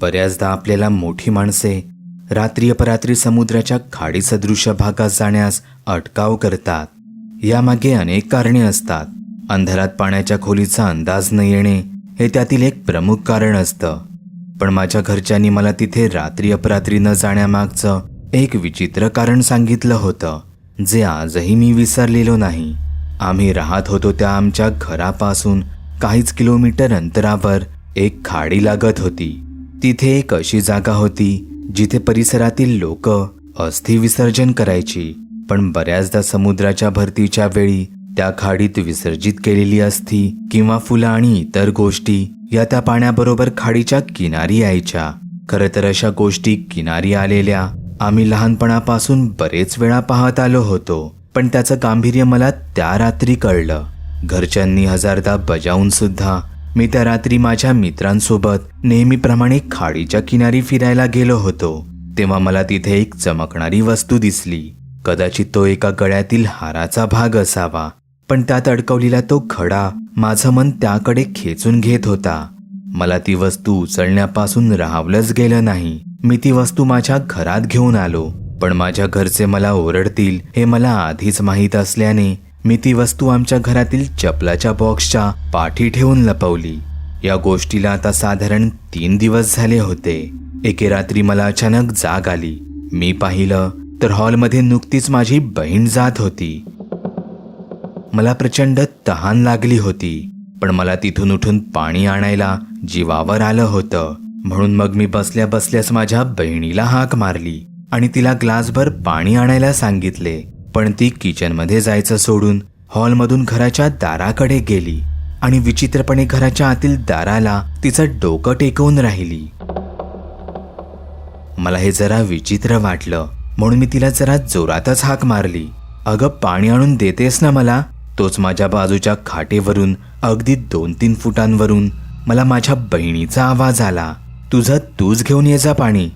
बऱ्याचदा आपल्याला मोठी माणसे रात्री अपरात्री समुद्राच्या खाडीसदृश्य भागात जाण्यास अटकाव करतात. यामागे अनेक कारणे असतात. अंधारात पाण्याच्या खोलीचा अंदाज न येणे हे त्यातील एक प्रमुख कारण असतं. पण माझ्या घरच्यांनी मला तिथे रात्री अपरात्री न जाण्यामागचं एक विचित्र कारण सांगितलं होतं जे आजही मी विसरलेलो नाही. आम्ही राहत होतो त्या आमच्या घरापासून काहीच किलोमीटर अंतरावर एक खाडी लागत होती. तिथे एक अशी जागा होती जिथे परिसरातील लोक अस्थि विसर्जन करायची. पण बऱ्याचदा समुद्राच्या भरतीच्या वेळी त्या खाडीत विसर्जित केलेली अस्थि किंवा फुलं आणि इतर गोष्टी या त्या पाण्याबरोबर खाडीच्या किनारी यायच्या. खरं तर अशा गोष्टी किनारी आलेल्या आम्ही लहानपणापासून बरेच वेळा पाहत आलो होतो. पण त्याचं गांभीर्य मला त्या रात्री कळलं. घरच्यांनी हजारदा बजावून सुद्धा मी त्या रात्री माझ्या मित्रांसोबत नेहमीप्रमाणे खाडीच्या किनारी फिरायला गेलो होतो. तेव्हा मला तिथे एक चमकणारी वस्तू दिसली. कदाचित तो एका गळ्यातील हाराचा भाग असावा. पण त्यात अडकवलेला तो खडा माझं मन त्याकडे खेचून घेत होता. मला ती वस्तू उचलण्यापासून राहावलंच गेलं नाही. मी ती वस्तू माझ्या घरात घेऊन आलो. पण माझ्या घरचे मला ओरडतील हे मला आधीच माहीत असल्याने मी ती वस्तू आमच्या घरातील चपलाच्या बॉक्सच्या पाठी ठेवून लपवली. या गोष्टीला आता साधारण तीन दिवस झाले होते. एके रात्री मला अचानक जाग आली. मी पाहिलं तर हॉलमध्ये नुकतीच माझी बहीण जात होती. मला प्रचंड तहान लागली होती पण मला तिथून उठून पाणी आणायला जीवावर आलं होतं. म्हणून मग मी बसल्या बसल्यास माझ्या बहिणीला हाक मारली आणि तिला ग्लासभर पाणी आणायला सांगितले. पण ती किचनमध्ये जायचं सोडून हॉलमधून घराच्या दाराकडे गेली आणि विचित्रपणे घराच्या आतील दाराला तिचं डोकं टेकवून राहिली. मला हे जरा विचित्र वाटलं म्हणून मी तिला जरा जोरातच हाक मारली. अगं पाणी आणून देतेस ना मला? तोच माझ्या बाजूच्या खाटेवरून अगदी दोन तीन फुटांवरून मला माझ्या बहिणीचा आवाज आला. तुझं तूच घेऊन ये जा पाणी.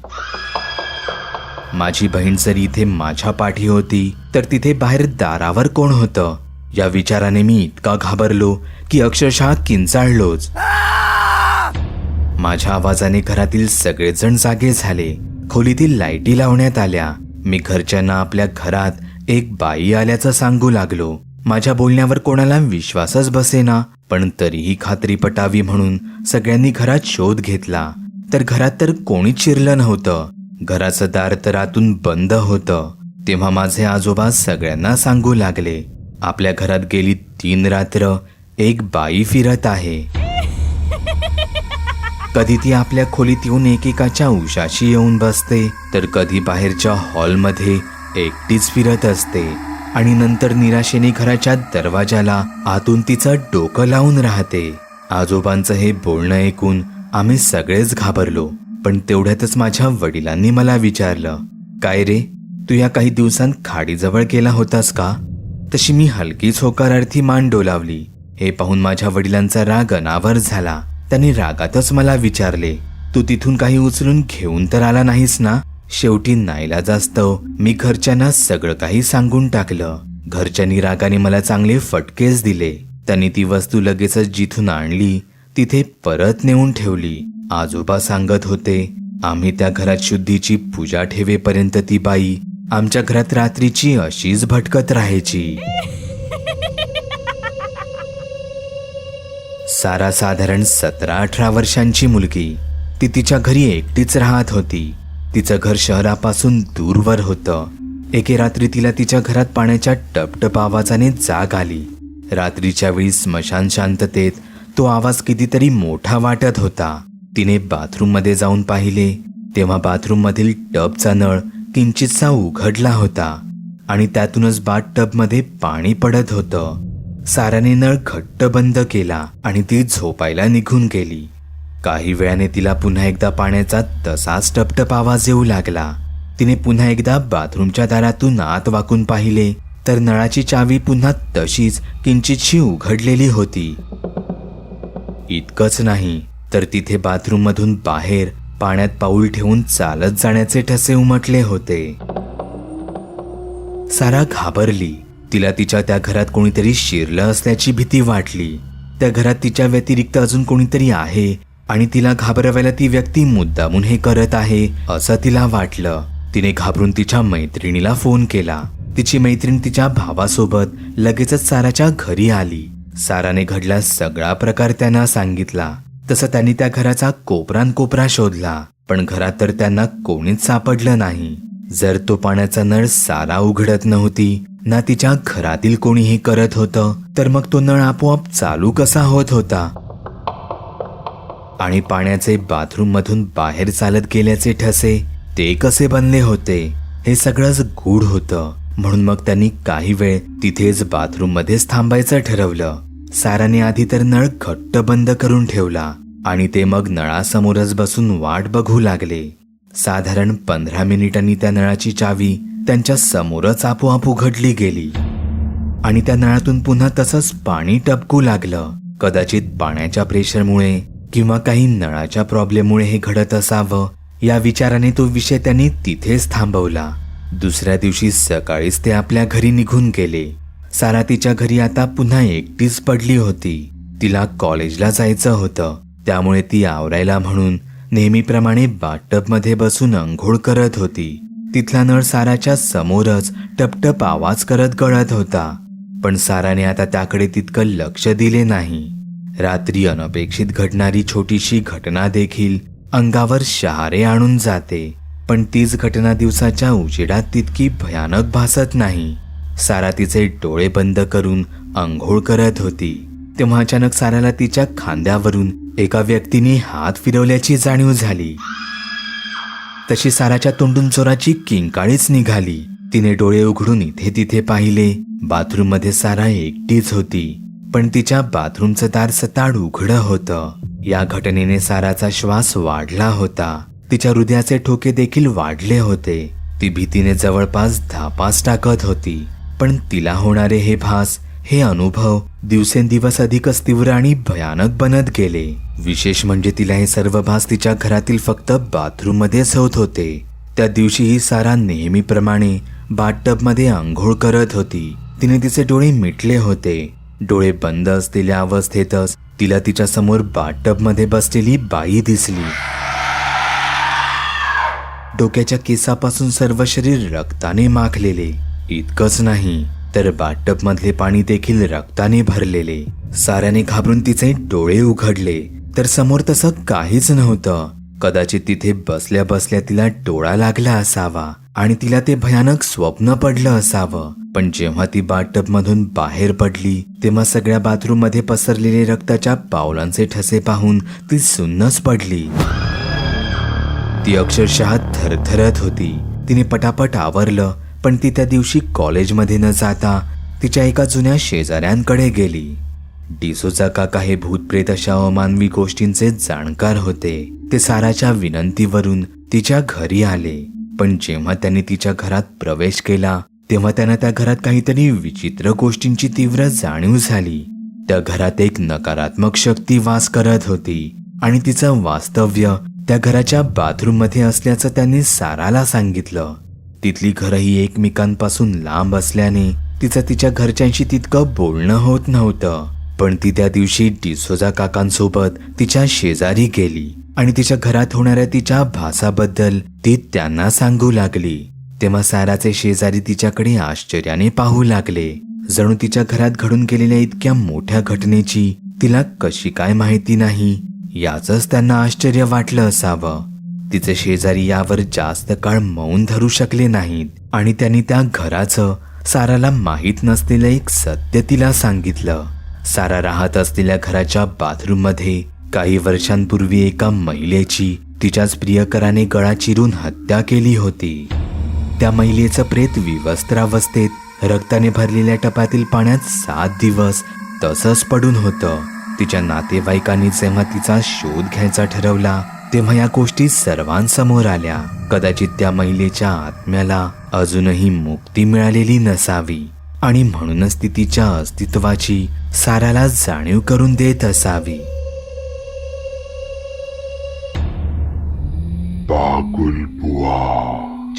माझी बहीण जर इथे माझ्या पाठी होती तर तिथे बाहेर दारावर कोण होतं? या विचाराने मी इतका घाबरलो की अक्षरशः किंचाळलोच. माझ्या आवाजाने घरातील सगळेजण जागे झाले. खोलीतील लाईटी लावण्यात आल्या. मी घरच्यांना आपल्या घरात एक बाई आल्याचं सांगू लागलो. माझ्या बोलण्यावर कोणाला विश्वासच बसेना पण तरीही खात्री पटावी म्हणून सगळ्यांनी घरात शोध घेतला. तर घरात तर कोणीच शिरलं नव्हतं. घराचं दार तर आतून बंद होतं. तेव्हा माझे आजोबा सगळ्यांना सांगू लागले आपल्या घरात गेली तीन रात्र एक बाई फिरत आहे. कधी ती आपल्या खोलीत येऊन एकेकाच्या उशाशी येऊन बसते तर कधी बाहेरच्या हॉलमध्ये एकटीच फिरत असते. आणि नंतर निराशेने घराच्या दरवाजाला आतून तिचं डोकं लावून राहते. आजोबांचं हे बोलणं ऐकून आम्ही सगळेच घाबरलो. पण तेवढ्यातच माझ्या वडिलांनी मला विचारलं काय रे तू या काही दिवसांत खाडीजवळ गेला होतास का? तशी मी हलकीच होकारार्थी मान डोलावली. हे पाहून माझ्या वडिलांचा राग अनावर झाला. त्यांनी रागातच मला विचारले तू तिथून काही उचलून घेऊन तर आला नाहीस ना? शेवटी नाईला जास्त मी घरच्यांना सगळं काही सांगून टाकलं. घरच्यांनी रागाने मला चांगले फटकेच दिले. त्यांनी ती वस्तू लगेचच जिथून आणली तिथे परत नेऊन ठेवली. आजोबा सांगत होते आम्ही त्या घरात शुद्धीची पूजा ठेवेपर्यंत ती बाई आमच्या घरात रात्रीची अशीच भटकत राहायची. सारा साधारण सतरा अठरा वर्षांची मुलगी. ती तिच्या घरी एकटीच राहत होती. तिचं घर शहरापासून दूरवर होतं. एके रात्री तिला तिच्या घरात पाण्याच्या टपटप आवाजाने जाग आली. रात्रीच्या वेळी स्मशान शांततेत तो आवाज कितीतरी मोठा वाटत होता. तिने बाथरूममध्ये जाऊन पाहिले. तेव्हा बाथरूममधील टबचा नळ किंचितसा उघडला होता आणि त्यातूनच बाथ टबमध्ये पाणी पडत होतं. साराने नळ घट्ट बंद केला आणि ती झोपायला निघून गेली. काही वेळाने तिला पुन्हा एकदा पाण्याचा तसाच टपटप आवाज येऊ लागला. तिने पुन्हा एकदा बाथरूमच्या दारातून आत वाकून पाहिले तर नळाची चावी पुन्हा तशीच किंचितशी उघडलेली होती. इतकंच नाही तर तिथे बाथरूममधून बाहेर पाण्यात पाऊल ठेवून चालत जाण्याचे ठसे उमटले होते. सारा घाबरली. तिला तिच्या त्या घरात कोणीतरी शिरलं असल्याची भीती वाटली. त्या घरात तिच्या व्यतिरिक्त अजून कोणीतरी आहे आणि तिला घाबरवायला ती व्यक्ती मुद्दामून हे करत आहे असं तिला वाटलं. तिने घाबरून तिच्या मैत्रिणीला फोन केला. तिची मैत्रीण तिच्या भावासोबत लगेचच साराच्या घरी आली. साराने घडला सगळा प्रकार त्यांना सांगितला. तसं त्यांनी त्या घराचा कोपरान कोपरा शोधला. पण घरात तर त्यांना कोणीच सापडलं नाही. जर तो पाण्याचा नळ सारा उघडत नव्हती ना तिच्या घरातील कोणी हे करत होतं तर मग तो नळ आपोआप चालू कसा होत होता? आणि पाण्याचे बाथरूम मधून बाहेर चालत गेल्याचे ठसे ते कसे बनले होते? हे सगळंच गूढ होतं. म्हणून मग त्यांनी काही वेळ तिथेच बाथरूम मध्येच थांबायचं ठरवलं. साराने आधी तर नळ घट्ट बंद करून ठेवला आणि ते मग नळासमोरच बसून वाट बघू लागले. साधारण पंधरा मिनिटांनी त्या नळाची चावी त्यांच्या समोरच आपोआप उघडली गेली. आणि त्या नळातून पुन्हा तसंच पाणी टपकू लागलं. कदाचित पाण्याच्या प्रेशरमुळे किंवा काही नळाच्या प्रॉब्लेममुळे हे घडत असावं या विचाराने तो विषय त्यांनी तिथेच थांबवला. दुसऱ्या दिवशी सकाळीच ते आपल्या घरी निघून गेले. सारा तिच्या घरी आता पुन्हा एकटीच पडली होती. तिला कॉलेजला जायचं होतं. त्यामुळे ती आवरायला म्हणून नेहमीप्रमाणे बाथटबमध्ये बसून अंघोळ करत होती. तिथला नळ साराच्या समोरच टपटप आवाज करत गळत होता. पण साराने आता त्याकडे तितकं लक्ष दिले नाही. रात्री अनपेक्षित घडणारी छोटीशी घटना देखील अंगावर शहारे आणून जाते. पण तीच घटना दिवसाच्या उजेडात तितकी भयानक भासत नाही. सारा तिचे डोळे बंद करून आंघोळ करत होती. तेव्हा अचानक साराला तिच्या खांद्यावरून एका व्यक्तीने हात फिरवल्याची जाणीव झाली. तशी साराच्या तोंडून चोराची किंकाळीच निघाली. तिने डोळे उघडून इथे तिथे पाहिले. बाथरूममध्ये सारा एकटीच होती. पण तिच्या बाथरूमचं दार सताड उघडं होतं. या घटनेने साराचा श्वास वाढला होता. तिच्या हृदयाचे ठोके देखील वाढले होते. ती भीतीने जवळपास धापास टाकत होती. पण तिला होणारे हे भास हे अनुभव दिवसेंदिवस अधिकच तीव्र आणि भयानक बनत गेले. विशेष म्हणजे तिला हे सर्व भास तिच्या घरातील फक्त बाथरूम मध्येच होत होते. त्या दिवशीही सारा नेहमीप्रमाणे बाथटबमध्ये आंघोळ करत होती. तिने तिचे डोळे मिटले होते. डोळे बंद असलेल्या अवस्थेतच तिला तिच्या समोर बाथटबमध्ये बसलेली बाई दिसली. डोक्याच्या केसापासून सर्व शरीर रक्ताने माखलेले. इतकंच नाही तर बाथटबमधले पाणी देखील रक्ताने भरलेले. साऱ्याने घाबरून तिचे डोळे उघडले तर समोर तसं काहीच नव्हतं. कदाचित तिथे बसल्या बसल्या तिला डोळा लागला असावा आणि तिला ते भयानक स्वप्न पडलं असावं. पण जेव्हा ती बाथटब मधून बाहेर पडली तेव्हा सगळ्या बाथरूममध्ये पसरलेले रक्ताच्या पावलांचे ठसे पाहून ती सुन्नच पडली. ती अक्षरशः थरथरत होती. तिने पटापट आवरलं पण ती त्या दिवशी कॉलेजमध्ये न जाता तिच्या एका जुन्या शेजाऱ्यांकडे गेली. डिसोचा काका हे भूतप्रेत अशा अमानवी गोष्टींचे जाणकार होते. ते साराच्या विनंतीवरून तिच्या घरी आले. पण जेव्हा त्यांनी तिच्या घरात प्रवेश केला तेव्हा त्यांना त्या घरात काहीतरी विचित्र गोष्टींची तीव्र जाणीव झाली. त्या घरात एक नकारात्मक शक्ती वास करत होती आणि तिचं वास्तव्य त्या घराच्या बाथरूममध्ये असल्याचं त्यांनी साराला सांगितलं. तिथली घरही एकमेकांपासून लांब असल्याने तिचं तिच्या घरच्यांशी तितकं बोलणं होत नव्हतं. पण ती त्या दिवशी डिसोजा काकांसोबत तिच्या शेजारी गेली आणि तिच्या घरात होणाऱ्या तिच्या भासाबद्दल ती त्यांना सांगू लागली. तेव्हा साराचे शेजारी तिच्याकडे आश्चर्याने पाहू लागले. जणू तिच्या घरात घडून गेलेल्या इतक्या मोठ्या घटनेची तिला कशी काय माहिती नाही याचंच त्यांना आश्चर्य वाटलं असावं. तिचे शेजारी यावर जास्त काळ मौन धरू शकले नाहीत. आणि त्यांनी त्या घराचं साराला माहीत नसलेलं एक सत्य तिला सांगितलं. सारा राहत असलेल्या घराच्या बाथरूममध्ये काही वर्षांपूर्वी एका महिलेची तिच्याच प्रियकराने गळा चिरून हत्या केली होती. त्या महिलेचं प्रेत विवस्त्रावस्थेत रक्ताने भरलेल्या टपातील पाण्यात सात दिवस तसंच पडून होतं. तिच्या नातेवाईकांनी जेव्हा तिचा शोध घ्यायचा ठरवला तेव्हा या गोष्टी सर्वांसमोर आल्या. कदाचित त्या महिलेच्या आत्म्याला अजूनही मुक्ती मिळालेली नसावी आणि म्हणूनच ती तिच्या अस्तित्वाची साराला जाणीव करून देत असावी. बागुल बुवा.